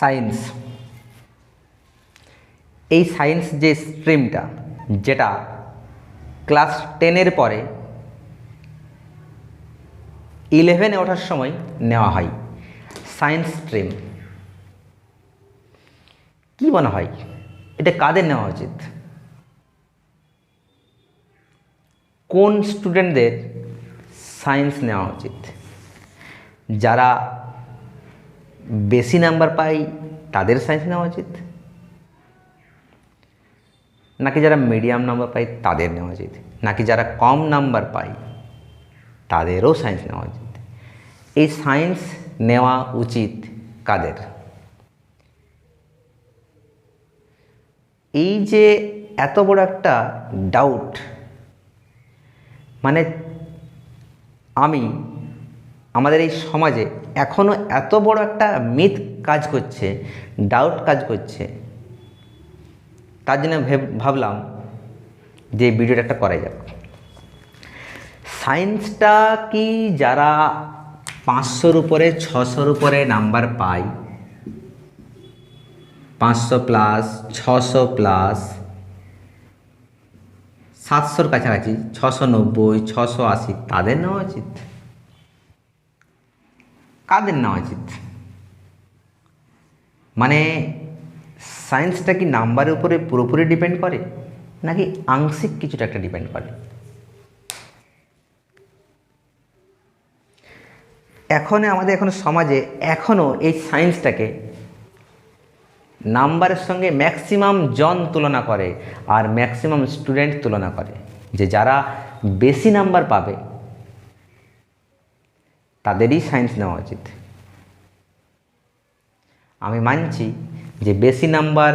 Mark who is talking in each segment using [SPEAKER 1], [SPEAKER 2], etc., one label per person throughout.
[SPEAKER 1] Science এই science যে স্ট্রিমটা যেটা ক্লাস টেনের পরে ইলেভেনে ওঠার সময় নেওয়া হয় সায়েন্স স্ট্রিম কি মনে হয়? এটা কাদের নেওয়া উচিত? কোন স্টুডেন্টদের সায়েন্স নেওয়া উচিত? যারা বেশি নাম্বার পায় তাদের সায়েন্স নেওয়া উচিত? নাকি যারা মিডিয়াম নাম্বার পায় তাদের নেওয়া উচিত? নাকি যারা কম নাম্বার পায় তাদেরও সায়েন্স নেওয়া উচিত? এই সায়েন্স নেওয়া উচিত কাদের? এই যে এত বড় একটা ডাউট মানে আমি, আমাদের এই সমাজে এখনও এত বড় একটা মিথ কাজ করছে ডাউট কাজ করছে। তার জন্য ভেব- ভাবলাম যে ভিডিওটা একটা করা যাক। সায়েন্সটা কি যারা পাঁচশোর উপরে, ছশোর উপরে নাম্বার পায়, পাঁচশো প্লাস ছশো প্লাস সাতশোর কাছাকাছি, ছশো নব্বই, ছশো আশি, তাদের নেওয়া উচিত। কাদের নেওয়া উচিত? মানে সায়েন্সটা কি নাম্বারের উপরে পুরোপুরি ডিপেন্ড করে, নাকি আংশিক কিছুটা একটা ডিপেন্ড করে? এখন, আমাদের এখন সমাজে এখনও এই সায়েন্সটাকে নাম্বারের সঙ্গে ম্যাক্সিমাম জন তুলনা করে, আর ম্যাক্সিমাম স্টুডেন্ট তুলনা করে, যে যারা বেশি নাম্বার পাবে তাদেরই সায়েন্স নেওয়া উচিত। আমি মানছি যে বেশি নাম্বার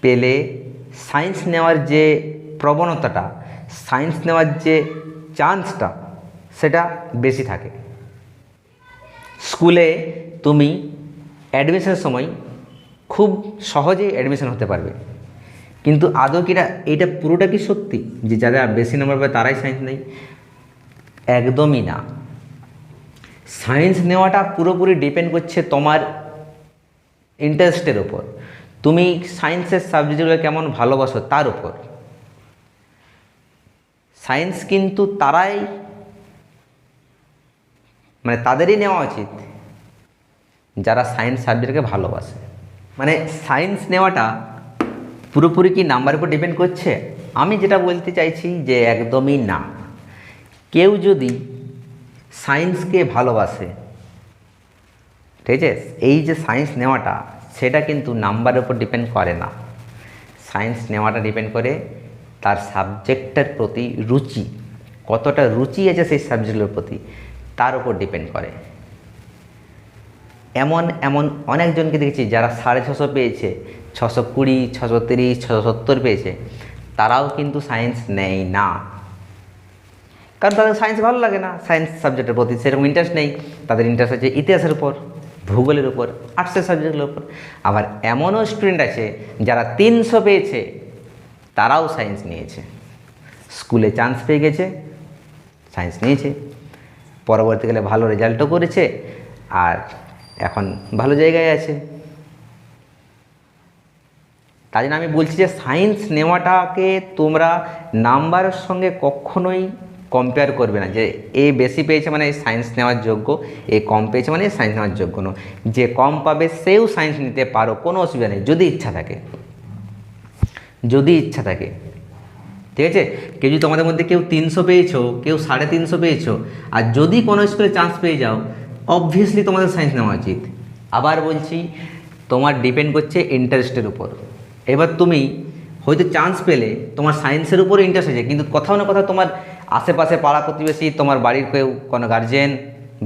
[SPEAKER 1] পেলে সায়েন্স নেওয়ার যে প্রবণতাটা সায়েন্স নেওয়ার যে চান্সটা সেটা বেশি থাকে। স্কুলে তুমি অ্যাডমিশনের সময় খুব সহজেই অ্যাডমিশন হতে পারবে। কিন্তু আদৌ কি এটা এটা পুরোটা কি সত্যি? যে যারা বেশি নাম্বার পাবে তারাই সায়েন্স নেই একদমই না। সায়েন্স নেওয়াটা পুরোপুরি ডিপেন্ড করছে তোমার ইন্টারেস্টের ওপর। তুমি সায়েন্সের সাবজেক্টগুলো কেমন ভালোবাসো তার উপর সায়েন্স কিন্তু তারাই মানে তাদেরই নেওয়া উচিত যারা সায়েন্স সাবজেক্টকে ভালোবাসে। মানে সায়েন্স নেওয়াটা পুরোপুরি কি নাম্বার উপর ডিপেন্ড করছে? আমি যেটা বলতে চাইছি যে একদমই না। কেউ যদি সায়েন্সকে ভালোবাসে। ঠিক আছে? এই যে সায়েন্স নেওয়াটা, সেটা কিন্তু নাম্বারের উপর ডিপেন্ড করে না। সায়েন্স নেওয়াটা ডিপেন্ড করে তার সাবজেক্টের প্রতি রুচি, কতটা রুচি আছে সেই সাবজেক্টের প্রতি, তার উপর ডিপেন্ড করে। এমন এমন অনেকজনকে দেখেছি যারা সাড়ে ছশো পেয়েছে, ছশো কুড়ি, ছশো তিরিশ, ছশো সত্তর পেয়েছে, তারাও কিন্তু সায়েন্স নেয় না। কারণ তাদের সায়েন্স ভালো লাগে না। সায়েন্স সাবজেক্টের প্রতি সেরকম ইন্টারেস্ট নেই। তাদের ইন্টারেস্ট আছে ইতিহাসের উপর, ভূগোলের উপর আর্টসের সাবজেক্টের উপর। আবার এমনও স্টুডেন্ট আছে যারা তিনশো পেয়েছে, তারাও সায়েন্স নিয়েছে। স্কুলে চান্স পেয়ে গেছে সায়েন্স নিয়েছে। পরবর্তীকালে ভালো রেজাল্টও করেছে আর এখন ভালো জায়গায় আছে। তাই জন্য আমি বলছি যে সায়েন্স নেওয়াটাকে তোমরা নাম্বারের সঙ্গে কখনোই কম্পেয়ার করবে না যে এ বেশি পেয়েছে মানে সায়েন্স নেওয়ার যোগ্য এ কম পেয়েছে মানে সায়েন্স নেওয়ার যোগ্য নয়। যে কম পাবে সেও সায়েন্স নিতে পারো, কোনো অসুবিধা নেই, যদি ইচ্ছা থাকে। যদি ইচ্ছা থাকে। ঠিক আছে? কেউ যদি তোমাদের মধ্যে কেউ তিনশো পেয়েছ, কেউ সাড়ে তিনশো পেয়েছ, আর যদি কোনো স্কুলে চান্স পেয়ে যাও অবভিয়াসলি তোমাদের সায়েন্স নেওয়া উচিত। আবার বলছি, তোমার ডিপেন্ড করছে ইন্টারেস্টের উপর। এবার তুমি হয়তো চান্স পেলে তোমার সায়েন্সের উপরে ইন্টারেস্ট আছে, কিন্তু কোথাও না কোথাও তোমার আশেপাশে পাড়া প্রতিবেশী, তোমার বাড়ির কেউ, কোনো গার্জেন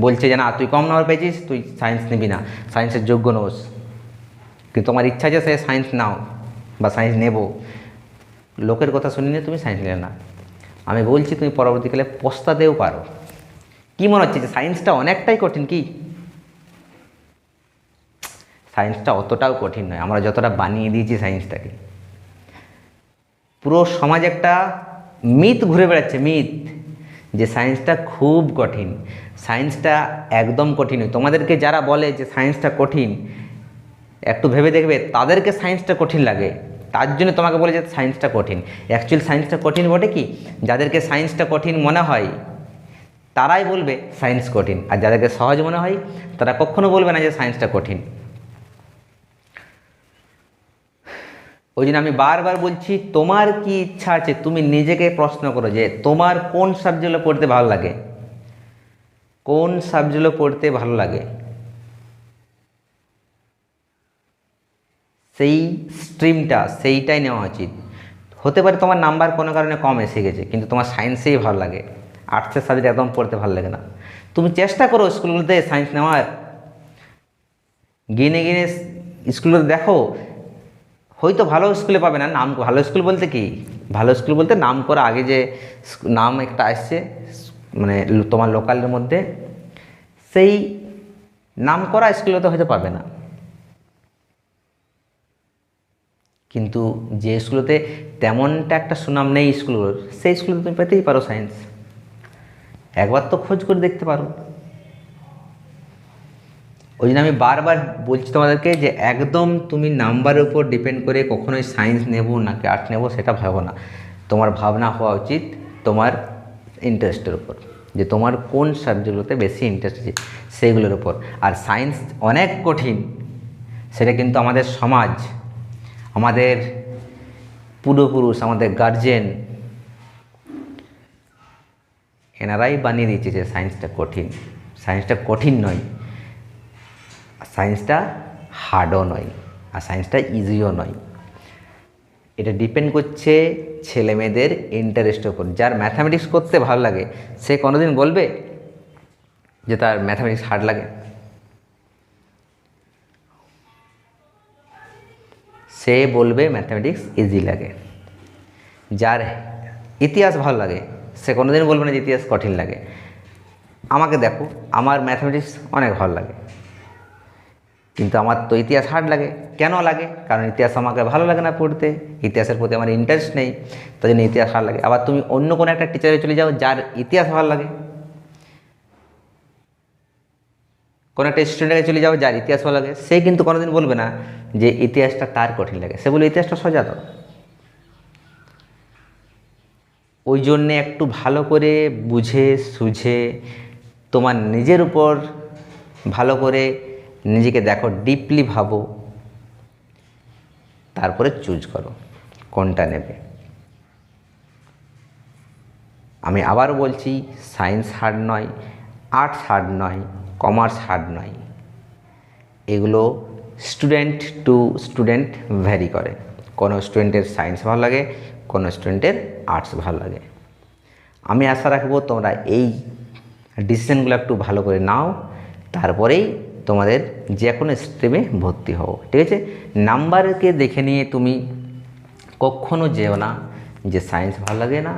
[SPEAKER 1] বলছে যে, না, তুই কম নাম্বার পেয়েছিস, তুই সায়েন্স নিবি না সায়েন্সের যোগ্য নোস। কিন্তু তোমার ইচ্ছা আছে সে সায়েন্স নাও বা সায়েন্স নেব। লোকের কথা শুনে নিয়ে তুমি সায়েন্স নিলে না। আমি বলছি, তুমি পরবর্তীকালে পস্তাতেও পারো। কি মনে হচ্ছে যে সায়েন্সটা অনেকটাই কঠিন কি? সায়েন্সটা অতটাও কঠিন নয়, আমরা যতটা বানিয়ে দিয়েছি সায়েন্সটাকে পুরো সমাজ একটা মিথ ঘুরে বেড়াচ্ছে, মিথ। যে সায়েন্সটা খুব কঠিন, সায়েন্সটা একদম কঠিন তোমাদেরকে যারা বলে যে সায়েন্সটা কঠিন, একটু ভেবে দেখবে, তাদেরকে সায়েন্সটা কঠিন লাগে। তার জন্য তোমাকে বলে যে সায়েন্সটা কঠিন। অ্যাকচুয়ালি সায়েন্সটা কঠিন বটে কি? যাদেরকে সায়েন্সটা কঠিন মনে হয়, তারাই বলবে সায়েন্স কঠিন। আর যাদেরকে সহজ মনে হয়, তারা কখনো বলবে না যে সায়েন্সটা কঠিন। ওই জন্য আমি বারবার বলছি, তোমার কি ইচ্ছা আছে? তুমি নিজেকে প্রশ্ন করো যে, তোমার কোন সাবজেক্টগুলো পড়তে ভালো লাগে? কোন সাবজেক্টগুলো পড়তে ভালো লাগে? সেই স্ট্রিমটা সেইটাই নেওয়া উচিত। হতে পারে তোমার নাম্বার কোনো কারণে কম এসে গেছে, কিন্তু তোমার সায়েন্সেই ভালো লাগে। আর্টসের সাবজেক্ট একদম পড়তে ভালো লাগে না। তুমি চেষ্টা করো স্কুলগুলোতে সায়েন্স নেওয়ার। গিনে গিনে স্কুলগুলোতে দেখো হয়তো ভালো স্কুলে পাবে না। নাম, ভালো স্কুল বলতে কি? ভালো স্কুল বলতে নাম করা আগে যে নাম একটা আসছে মানে তোমার লোকালের মধ্যে, সেই নাম করা স্কুলে তো হয়তো পাবে না। কিন্তু যে স্কুলতে তেমনটা একটা সুনাম নেই স্কুলগুলোর সেই স্কুলে তুমি পেতেই পারো সায়েন্স একবার তো খোঁজ করে দেখতে পারো। ওই জন্য আমি বারবার বলছি তোমাদেরকে যে একদম তুমি নাম্বারের উপর ডিপেন্ড করে কখনোই সায়েন্স নেব নাকি আর্টস নেব সেটা ভাবো না। তোমার ভাবনা হওয়া উচিত তোমার ইন্টারেস্টের উপর, যে তোমার কোন সাবজেক্টগুলোতে বেশি ইন্টারেস্ট আছে সেইগুলোর উপর। আর সায়েন্স অনেক কঠিন, সেটা কিন্তু আমাদের সমাজ, আমাদের পূর্বপুরুষ, আমাদের গার্জেন এনারাই বানিয়ে দিয়েছে যে সায়েন্সটা কঠিন। সায়েন্সটা কঠিন নয়। সায়েন্সটা হার্ডও নয়, আর সায়েন্সটা ইজিও নয়। এটা ডিপেন্ড করছে ছেলে মেয়েদের ইন্টারেস্টের উপর। যার ম্যাথামেটিক্স করতে ভালো লাগে, সে কোনোদিন বলবে যে তার ম্যাথামেটিক্স হার্ড লাগে। সে বলবে ম্যাথামেটিক্স ইজি লাগে। যার ইতিহাস ভালো লাগে, সে কোনোদিন বলবে না যে ইতিহাস কঠিন লাগে। আমাকে দেখো, আমার ম্যাথামেটিক্স অনেক ভালো লাগে। কিন্তু আমার তো ইতিহাস হার্ড লাগে। কেন লাগে? কারণ ইতিহাস আমাকে ভালো লাগে না পড়তে। ইতিহাসের প্রতি আমার ইন্টারেস্ট নেই। তাই জন্য ইতিহাস হার্ড লাগে। আবার তুমি অন্য কোনো একটা টিচারে চলে যাও, যার ইতিহাস ভালো লাগে। কোনো একটা স্টুডেন্টের চলে যাও, যার ইতিহাস ভালো লাগে। সে কিন্তু কোনোদিন বলবে না যে ইতিহাসটা তার কঠিন লাগে। সে বলে ইতিহাসটা সোজা ওই জন্যে একটু ভালো করে বুঝে, সুঝে তোমার নিজের উপর ভালো করে নিজেকে দেখো ডিপলি ভাবো, তারপরে চুজ করো কোনটা নেবে। আমি আবারও বলছি সায়েন্স হার্ড নয় আর্টস হার্ড নয় কমার্স হার্ড নয়। এগুলো স্টুডেন্ট টু স্টুডেন্ট ভ্যারি করে। কোনো স্টুডেন্টের সায়েন্স ভালো লাগে, কোনো স্টুডেন্টের আর্টস ভালো লাগে। আমি আশা রাখব তোমরা এই ডিসিশনগুলো একটু ভালো করে নাও, তারপরেই তোমাদের যে কোনো স্ট্রিমে ভর্তি হও, ঠিক আছে? নাম্বারকে দেখে নিয়ে তুমি কখনো যেও না যে সায়েন্স ভালো লাগে না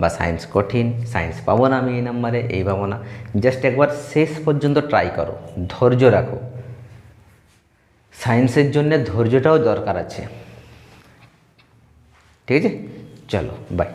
[SPEAKER 1] বা সায়েন্স কঠিন সায়েন্স পাবো না আমি এই নাম্বারে এই পাবো না। জাস্ট একবার শেষ পর্যন্ত ট্রাই করো, ধৈর্য রাখো। সায়েন্সের জন্য ধৈর্যটাও দরকার আছে। ঠিক আছে? চলো বাই